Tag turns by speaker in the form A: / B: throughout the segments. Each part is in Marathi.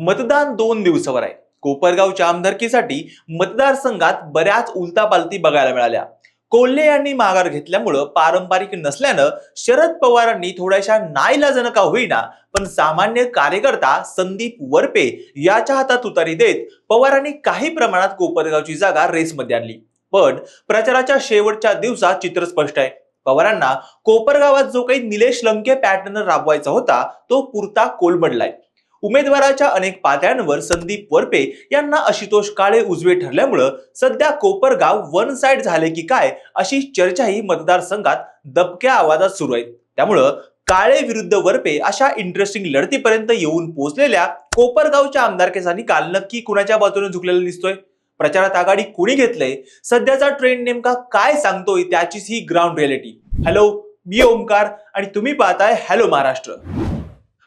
A: मतदान दोन दिवसावर आहे. कोपरगावच्या आमदारकीसाठी मतदारसंघात बऱ्याच उलतापालती बघायला मिळाल्या. कोल्हे यांनी माघार घेतल्यामुळं पारंपरिक नसल्यानं शरद पवारांनी थोड्याशा नाईलाजन का होईना पण सामान्य कार्यकर्ता संदीप वरपे याच्या हातात उतारी देत पवारांनी काही प्रमाणात कोपरगावची जागा रेसमध्ये आणली. पण प्रचाराच्या शेवटच्या दिवसात चित्र स्पष्ट आहे. पवारांना कोपरगावात जो काही निलेश लंके पॅटर्न राबवायचा होता तो पुरता कोलमडलाय. उमेदवाराच्या अनेक पातळ्यांवर संदीप वरपे यांना आशुतोष काळे उजवे ठरल्यामुळं सध्या कोपरगाव वन साइड झाले की काय अशी चर्चाही मतदारसंघात दबक्या आवाजात सुरू आहे. त्यामुळं काळे विरुद्ध वरपे अशा इंटरेस्टिंग लढतीपर्यंत येऊन पोहोचलेल्या कोपरगावच्या आमदारकीचा निकाल नक्की कुणाच्या बाजूने झुकलेला दिसतोय? प्रचारात आघाडी कुणी घेतलंय? सध्याचा ट्रेंड नेमका काय सांगतोय त्याचीच ही ग्राउंड रियालिटी हॅलो मी ओमकार आणि तुम्ही पाहताय हॅलो महाराष्ट्र.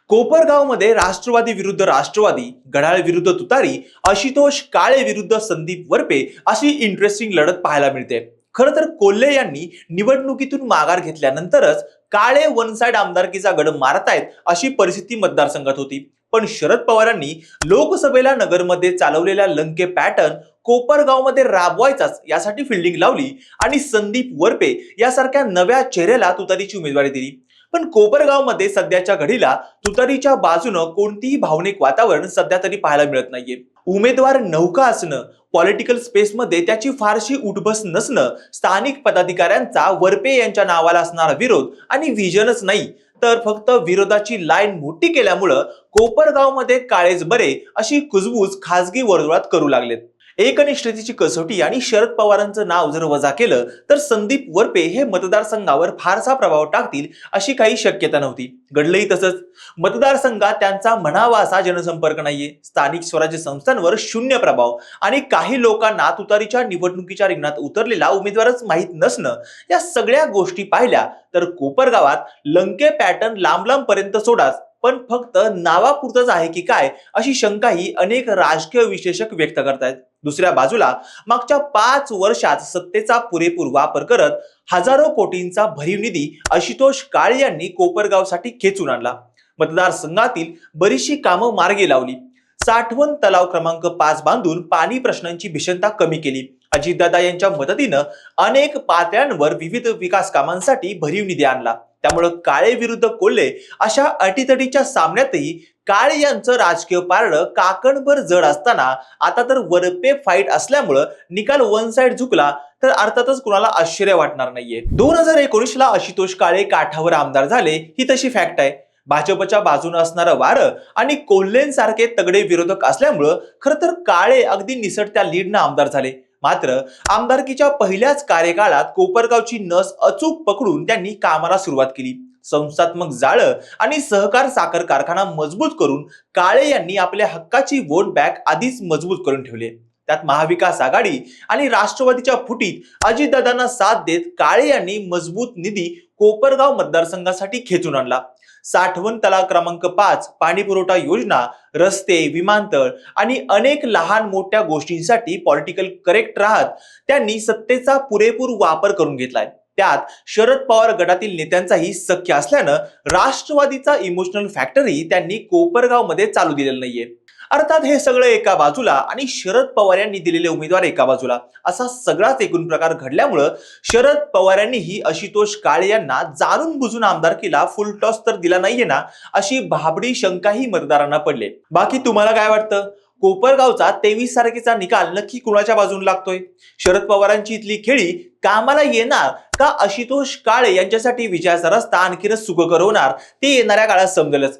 A: कोपरगावमध्ये राष्ट्रवादी विरुद्ध राष्ट्रवादी गडाळ विरुद्ध तुतारी आशुतोष काळे विरुद्ध संदीप वरपे अशी इंटरेस्टिंग लढत पाहायला मिळते. खरं तर कोल्हे यांनी निवडणुकीतून माघार घेतल्यानंतरच काळे वन साइड आमदारकीचा गड मारतायत अशी परिस्थिती मतदारसंघात होती. पण शरद पवारांनी लोकसभेला नगरमध्ये चालवलेल्या लंके पॅटर्न कोपरगावमध्ये राबवायचाच यासाठी फिल्डिंग लावली आणि संदीप वरपे यासारख्या नव्या चेहऱ्याला तुतारीची उमेदवारी दिली. पण कोपरगावमध्ये सध्याच्या घडीला तुतारीच्या बाजूनं कोणतीही भावनिक वातावरण सध्या तरी पाहायला मिळत नाहीये. उमेदवार नौका असणं पॉलिटिकल स्पेसमध्ये त्याची फारशी उठबस नसणं स्थानिक पदाधिकाऱ्यांचा वरपे यांच्या नावाला असणारा विरोध आणि व्हिजनच नाही तर फक्त विरोधाची लाईन मोठी केल्यामुळं कोपरगावमध्ये काळेच बरे अशी कुजबूज खासगी वर्तुळात करू लागलेत. एकनिष्ठतेची कसोटी आणि शरद पवारांचं नाव जर वजा केलं तर संदीप वरपे हे मतदारसंघावर फारसा प्रभाव टाकतील अशी काही शक्यता नव्हती. घडलंही तसंच. मतदारसंघात त्यांचा म्हणावा असा जनसंपर्क नाहीये. स्थानिक स्वराज्य संस्थांवर शून्य प्रभाव आणि काही लोकांना तुतारीच्या निवडणुकीच्या रिंगणात उतरलेला उमेदवारच माहीत नसणं या सगळ्या गोष्टी पाहिल्या तर कोपरगावात लंके पॅटर्न लांब लांब पर्यंत सोडाच. पण फक्त नावापुरतच आहे की काय अशी शंका ही अनेक राजकीय विश्लेषक व्यक्त करतायत. दुसऱ्या बाजूला मागच्या पाच वर्षात सत्तेचा पुरेपूर वापर करत हजारो कोटींचा भरीव निधी आशुतोष काळे यांनी कोपरगावसाठी खेचून आणला. मतदारसंघातील बरीचशी कामं मार्गी लावली. साठवण तलाव क्रमांक पाच बांधून पाणी प्रश्नांची भीषणता कमी केली. अजितदादा यांच्या मदतीनं अनेक पातळ्यांवर विविध विकास कामांसाठी भरीव निधी आणला. त्यामुळं काळे विरुद्ध कोल्हे अशा अटीतटीच्या सामन्यातही काळे यांचं राजकीय पारडं काकणभर जड असताना आता तर वरपे फाईट असल्यामुळं निकाल वन साइड झुकला तर अर्थातच कुणाला आश्चर्य वाटणार नाहीये. दोन हजार एकोणीस ला आशुतोष काळे काठावर आमदार झाले ही तशी फॅक्ट आहे. भाजपच्या बाजूने असणारं वारं आणि कोल्हेंसारखे तगडे विरोधक असल्यामुळं खरं तर काळे अगदी निसटत्या लीडनं आमदार झाले. मात्र आमदारकीच्या पहिल्याच कार्यकाळात कोपरगावची नस अचूक पकडून त्यांनी कामाला सुरुवात केली. संस्थात्मक जाळं आणि सहकार साखर कारखाना मजबूत करून काळे यांनी आपल्या हक्काची वोट बँक आधीच मजबूत करून ठेवले. त्यात महाविकास आघाडी आणि राष्ट्रवादीच्या फुटीत अजितदादांना साथ देत काळे यांनी मजबूत निधी कोपरगाव मतदारसंघासाठी खेचून आणला. साठवण तलाव क्रमांक पाच पाणी पुरवठा योजना रस्ते विमानतळ आणि अनेक लहान मोठ्या गोष्टींसाठी पॉलिटिकल करेक्ट राहत त्यांनी सत्तेचा पुरेपूर वापर करून घेतलाय. त्यात शरद पवार गटातील नेत्यांचाही सख्य असल्यानं राष्ट्रवादीचा इमोशनल फॅक्टरी त्यांनी कोपरगावमध्ये चालू दिलेला नाहीये. अर्थात हे सगळं एका बाजूला आणि शरद पवार यांनी दिलेले उमेदवार एका बाजूला. असा सगळाच एकूण प्रकार घडल्यामुळं शरद पवार यांनीही आशुतोष काळे यांना जाणून बुजून आमदार केला. फुल टॉस तर दिला नाहीये ना अशी भाबडी शंकाही मतदारांना पडले. बाकी तुम्हाला काय वाटतं? कोपरगावचा तेवीस तारखेचा निकाल नक्की कुणाच्या बाजून लागतोय? शरद पवारांची इथली खेळी कामाला येणार का आशुतोष काळे यांच्यासाठी विजयाचा रस्ता आणखीनच सुखकर होणार? ते येणाऱ्या काळात समजेलच.